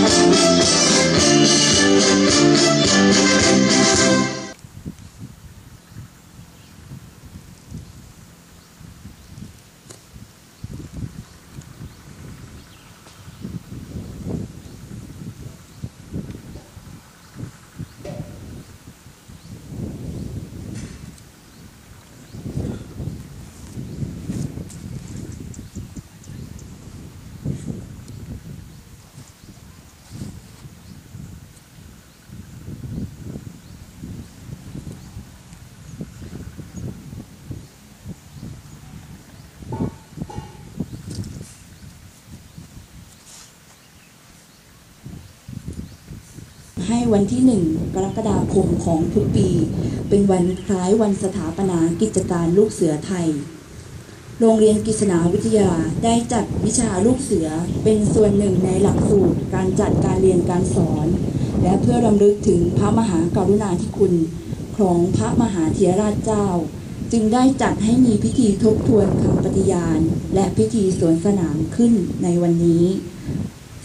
Thank วันที่ 1 กรกฎาคมของทุกปี เป็นวันคล้ายวันสถาปนากิจการลูกเสือไทย โรงเรียนกฤษณาวิทยาได้จัดวิชาลูกเสือเป็นส่วนหนึ่งในหลักสูตรการจัดการเรียนการสอน และเพื่อรำลึกถึงพระมหากรุณาธิคุณของพระมหาเถรราชเจ้า จึงได้จัดให้มีพิธีทบทวนคำปฏิญาณ และพิธีสวนสนามขึ้นในวันนี้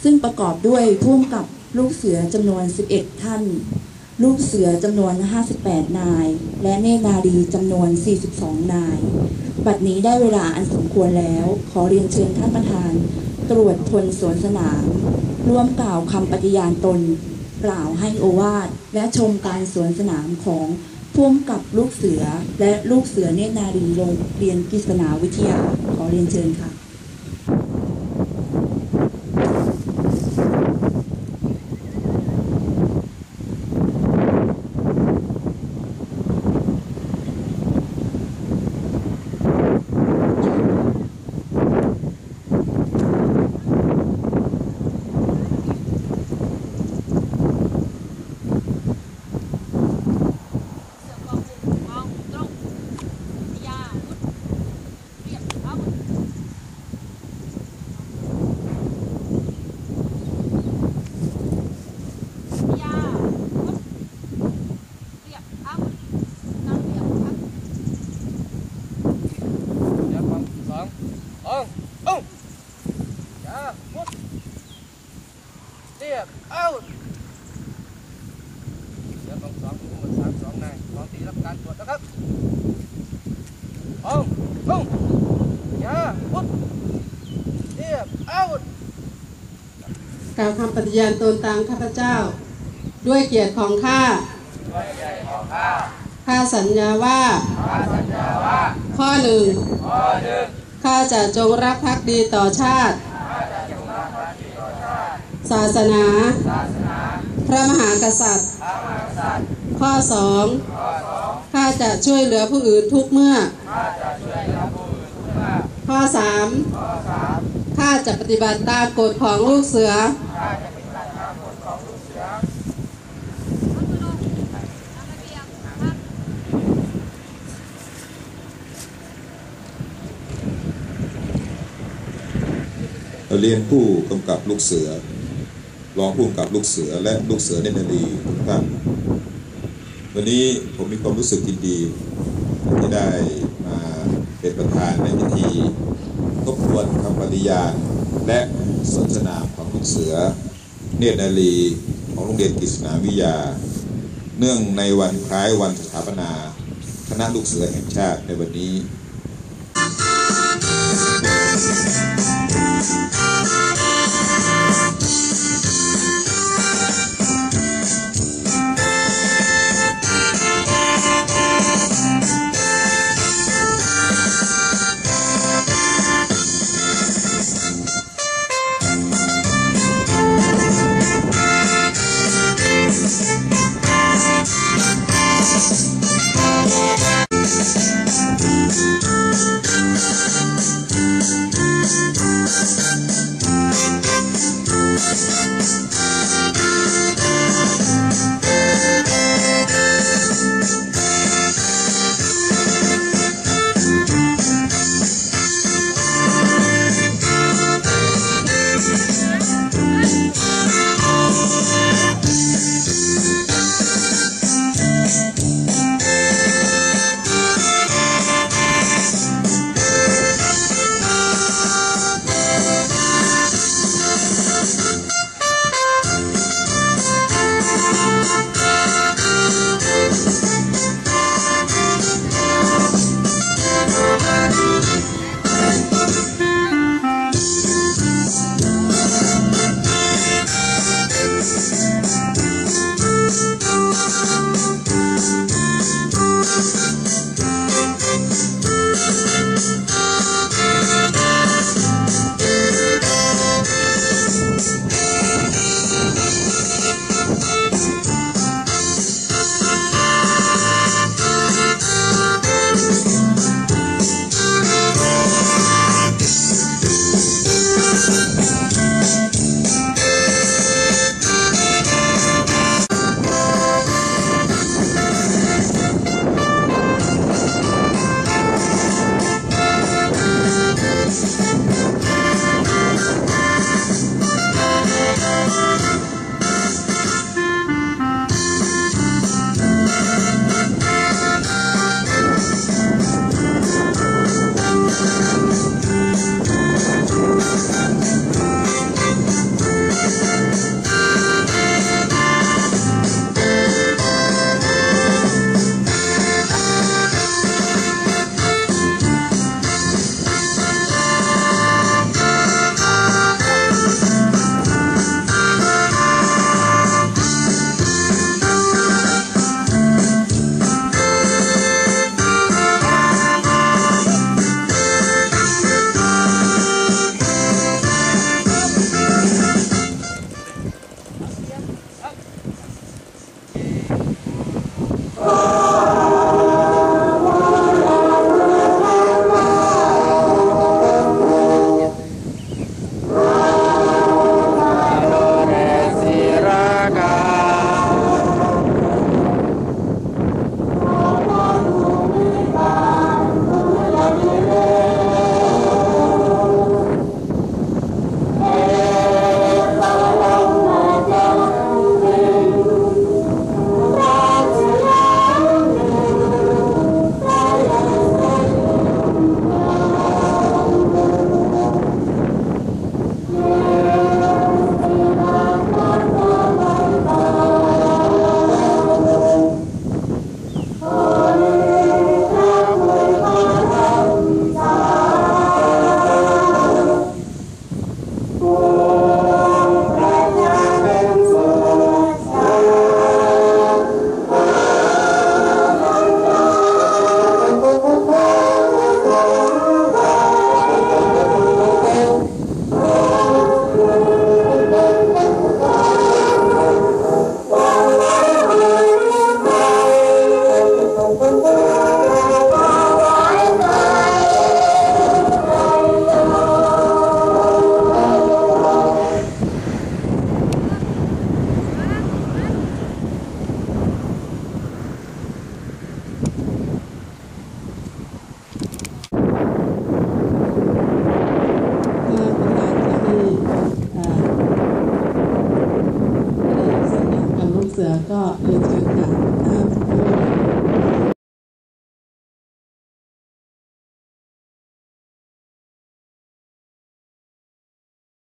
ซึ่งประกอบด้วยผู้กำกับ ลูกเสือจำนวน 11 ท่าน ลูกเสือจำนวน 58 นาย และเนตรนารีจำนวน 42 นาย บัดนี้ได้เวลาอันสมควรแล้ว ขอเรียนเชิญท่านประธาน ตรวจพลสวนสนาม ร่วมกล่าวคำปฏิญาณตน กล่าวให้โอวาท และชมการสวนสนามของพ่วงกับลูกเสือและลูกเสือเนตรนารีโรงเรียนกฤษณาวิทยา ขอเรียนเชิญค่ะ เดี๋ยวฟังสองสองเอ้าจ้าปุ๊บเรียบเอ้าเดี๋ยวฟังสองหมดสามสองนายสองตีรับการตรวจนะครับเอาเอ้าจ้าปุ๊บเรียบเอ้า กล่าวคำปฏิญาณตนตามข้าพเจ้า ด้วยเกียรติของข้าข้าสัญญาว่า ข้อหนึ่งข้าจะจงรักภักดีต่อชาติ ศาสนา พระมหากษัตริย์ ข้อสองข้าจะช่วยเหลือผู้อื่นทุกเมื่อ ข้อสามข้า จะปฏิบัติตามกฎของลูกเสือ เรียนผู้กำกับลูกเสือ รองผู้กำกับลูกเสือและลูกเสือเนนารีทุกท่านวันนี้ผมมีความรู้สึกดีที่ได้มาเป็นประธานในพิธี ทบทวนคำปฏิญาณ และสนทนาของลูกเสือ เนตรนารีของโรงเรียนกิษณาวิทยา เนื่องในวันคล้ายวันสถาปนาคณะลูกเสือแห่งชาติในวันนี้